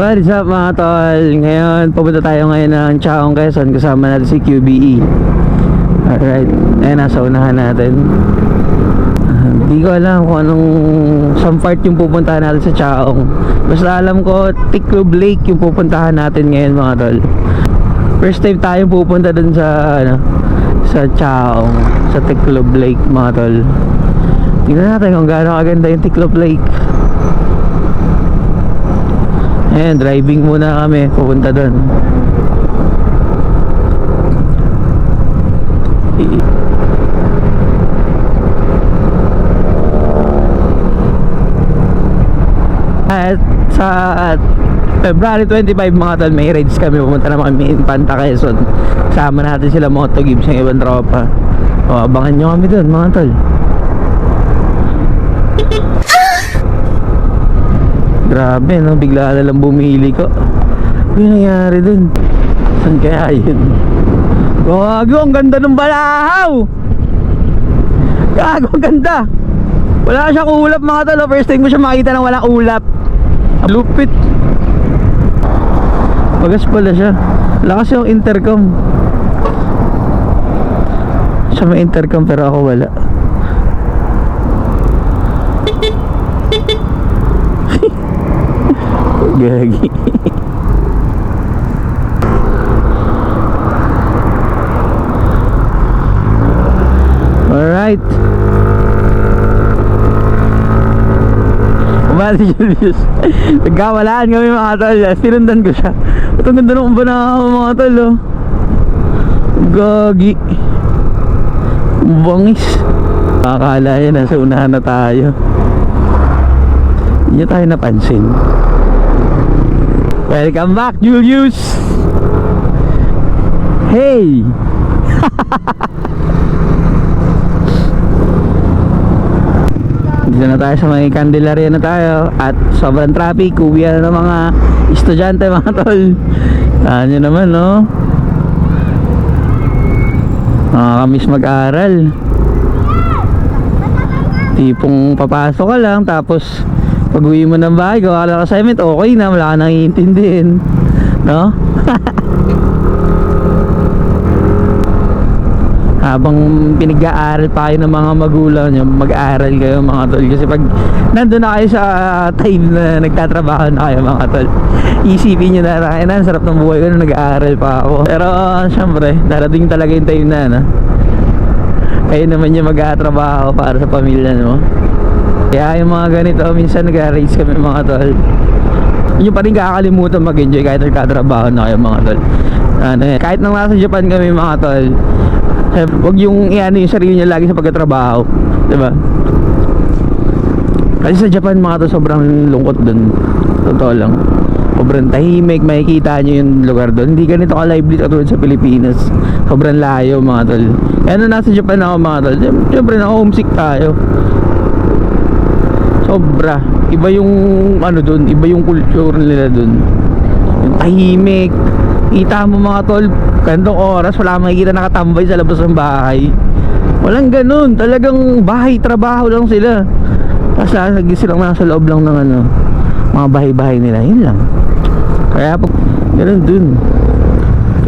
What is up mga tol? Ngayon, pupunta tayo ngayon ng Chaong Quezon kasama natin si QBE. Alright, ayun nasa unahan natin. Hindi ko alam kung anong some part yung pupuntahan natin sa Chaong. Basta alam ko, Tiklub Lake yung pupuntahan natin ngayon mga tol. First time tayo pupunta dun sa ano, sa Chaong, sa Tiklub Lake mga tol. Tingnan natin kung gaano kaganda yung Tiklop Lake. Ayan, driving muna kami, pupunta doon. At sa February 25 mga tol, may rides kami, pumunta naman kami in Panta Quezon. Sama natin sila Moto Gibbs, yung ibang tropa. O, abangan nyo kami doon mga tol. Grabe no, bigla na lang bumili ko. Ano nangyari dun? Saan kaya yun? Gago, ang ganda ng balahaw! Gago, ang ganda! Wala siyang ulap mga talo. First time ko siya makita ng walang ulap. Lupit. Magas pala siya. Lakas yung intercom. Siya may intercom pero ako wala. Gagi. Alright. Umali Julius. Nagkawalaan kami mga tol. Sinundan ko siya. Ito ang ganda ng banahaw mga tol. Oh. Gagi. Bangis. Akala yun, nasa unahan na tayo. Hindi tayo napansin. Welcome back, Julius! Hey! Dito na tayo sa may Candelaria na tayo at sobrang traffic, uwi na ng mga estudyante mga tol. Saan nyo naman, no? Nakakamiss mag-aral. Tipong papasok ka lang tapos pag uwi mo ng bahay, gawa ka ng assignment, okay na, wala ka nang iintindihin. No? Habang pinag-aaral pa kayo ng mga magulang nyo, mag-aaral kayo mga tol. Kasi pag nandun na kayo sa time na nagtatrabaho na kayo mga tol, isipin nyo na, ay na, sarap ng buhay ko na nag-aaral pa ako. Pero syempre, darating talaga yung time na, no? Kayo naman yung mag-aatrabaho para sa pamilya mo. Kaya yung mga ganito, minsan nag-race kami mga tol. Yung pa rin kakalimutan mag-enjoy kahit nagtatrabaho na kayo mga tol. Ano, eh, kahit nang nasa Japan kami mga tol, eh, wag yung iano yung sarili niya lagi sa pagtatrabaho. Di ba? Kasi sa Japan mga tol, sobrang lungkot dun. Totoo lang. Sobrang tahimik, makikita nyo yung lugar doon. Hindi ganito ka-lively katulad sa Pilipinas. Sobrang layo mga tol. Kaya nasa Japan ako mga tol, syempre na homesick tayo sobra. Iba yung ano dun iba yung culture nila dun. Yung tahimik. Kita mo mga tol kantong oras wala makikita nakatambay sa labas ng bahay. Walang ganun. Talagang bahay trabaho lang sila. Tapos lagi silang nasa loob lang ng ano mga bahay-bahay nila. Yun lang. Kaya pag ganun dun.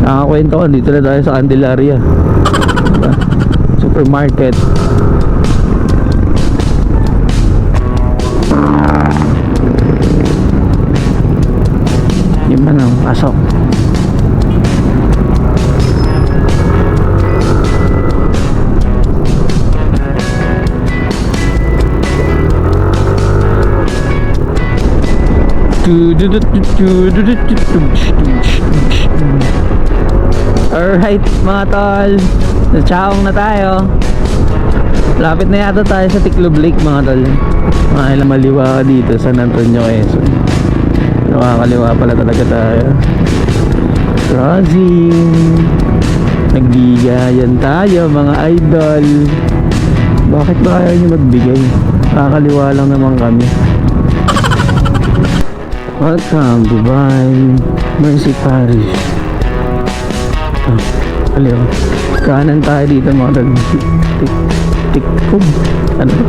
Nakakwento ko dito na tayo sa Candelaria. Diba? supermarket ano, pasok. Alright mga tol. Natsahong na tayo. Lapit na yata tayo sa Tiklub Lake mga tol. Mga ilang maliwa ka dito San Antonio Quezon Nakakaliwa pala talaga tayo. Crossing Nagbigayan tayo mga idol. Bakit ba ayaw nyo magbigay? Nakakaliwa lang naman kami. Welcome Dubai Mercy Parish. Ah, Kaliwa. Kanan tayo dito mga tol Tik Tikub. Ano? To?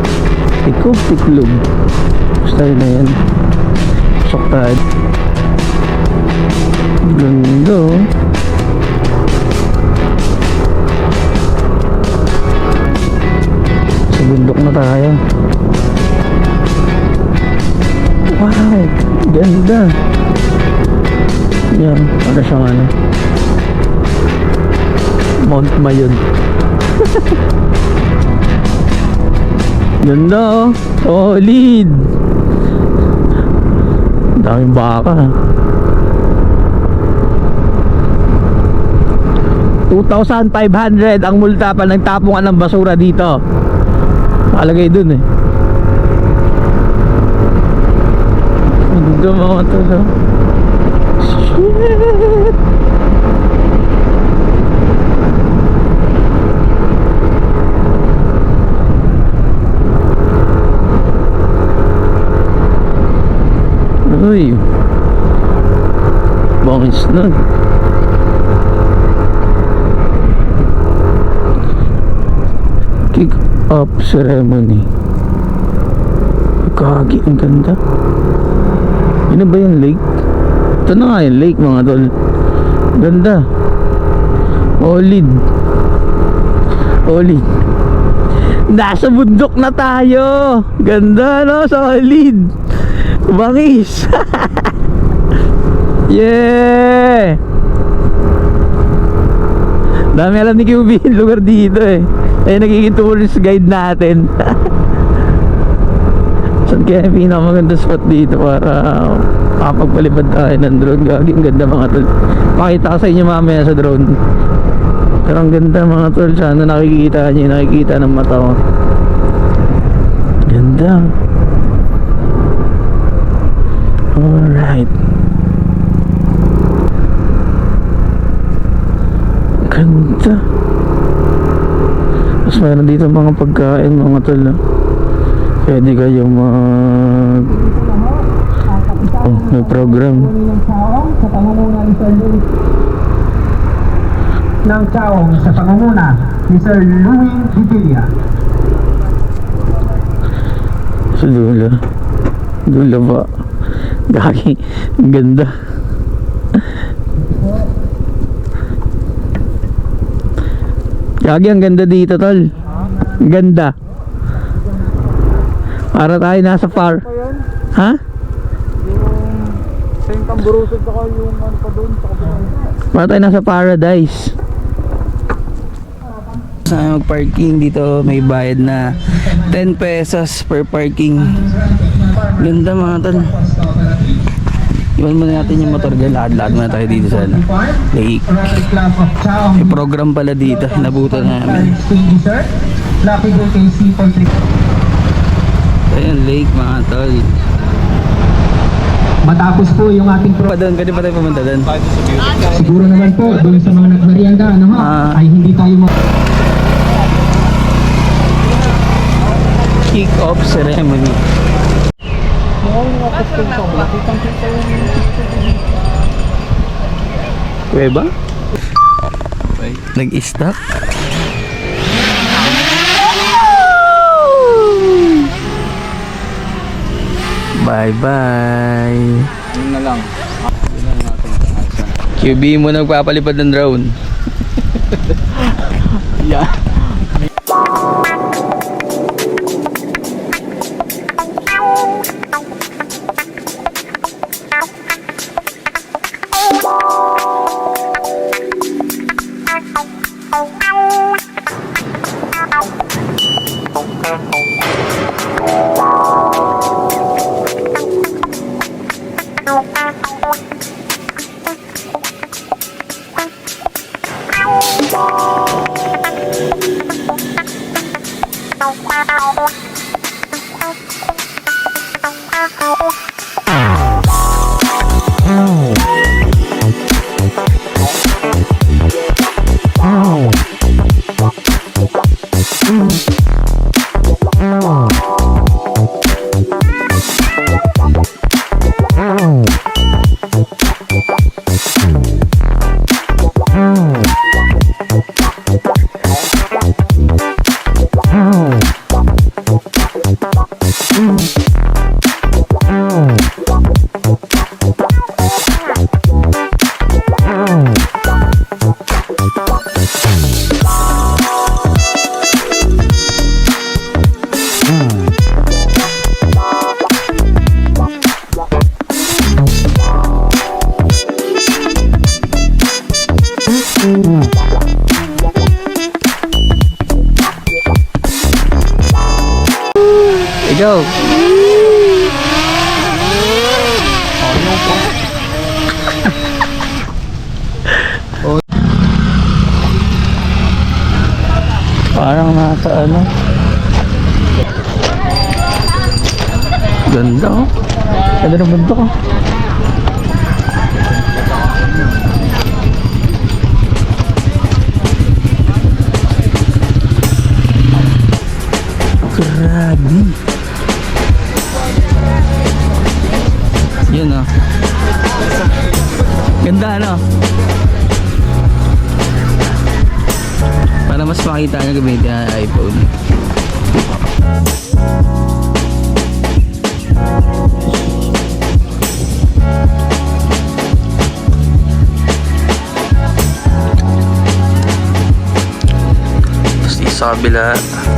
Tikub Tiklub. Basta yun na yan pasok tayo ganda oh. sa bundok na tayo. Wow ganda. Yan ano siyang ano. Mount Mayon. Ganda oh. Oh Daming baka. 2,500 ang multa pa nagtapungan ng basura dito. Nakalagay dun eh. Mga to. no? Bangis na. Kick up ceremony. Kagi, ang ganda. Yun na ba yung lake? Ito na nga yung lake mga tol. Ganda. Olid. Olid. Nasa bundok na tayo. Ganda no, solid. Bangis. yeah. Dami alam ni QB yung lugar dito eh. Eh nagiging tourist guide natin. Saan kaya yung pinakamaganda spot dito para makapagpalipad tayo ng drone. Gagi, ang ganda mga tol. Pakita ko sa inyo mamaya sa drone. Pero ang ganda mga tol. Sana nakikita nyo nakikita ng mata ko. Ganda. Alright. Ganda. Tapos meron dito mga pagkain mga tol. Pwede kayo mag... Oh, may program. sa pangunguna ni Sir Louis ng Chaong sa pangunguna ni Sir Louis Vitilia. Sa dula. Dula ba? Ang ganda. Gagi, ang ganda dito, tol. Ang ganda. Para tayo nasa far. Ha? Sa yung tamburusog saka yung ano pa doon. Para tayo nasa paradise. Sa mag-parking dito may bayad na 10 pesos per parking. Ganda mga tol. Iwan muna natin yung motor dyan. Lahat-lahat muna tayo dito sa ano, lake. May program pala dito. Nabutan namin. Thank you, sir. Lucky Go KC for 3. Ayan, lake mga tol. Matapos po yung ating pro Pa doon, pwede pa tayo pumunta doon. Siguro naman po, doon sa mga nagmerienda, ano ha, Ah. ay hindi tayo mag... Kick off ceremony. Kuweba? Nag-stop? Bye-bye. Yun na lang. QB mo nagpapalipad ng drone. Yeah. Mm-hmm. Ganda ng bundok oh. Grabe. Yun oh. Ganda ano? Para mas makita nyo gamitin ang sa kabila.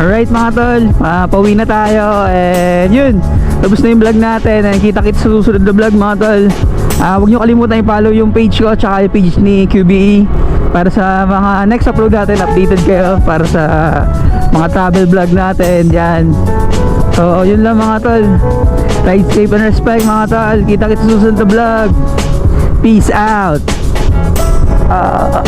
Alright mga tol, uh, na tayo. And yun, tapos na yung vlog natin. And kita kita sa susunod na vlog mga tol. Ah, Huwag nyo kalimutan i-follow yung page ko tsaka yung page ni QBE para sa mga next upload natin, updated kayo para sa mga travel vlog natin. Dyan So yun lang mga tol. Ride safe and respect mga tol. Kita kita sa susunod na vlog. Peace out. Ah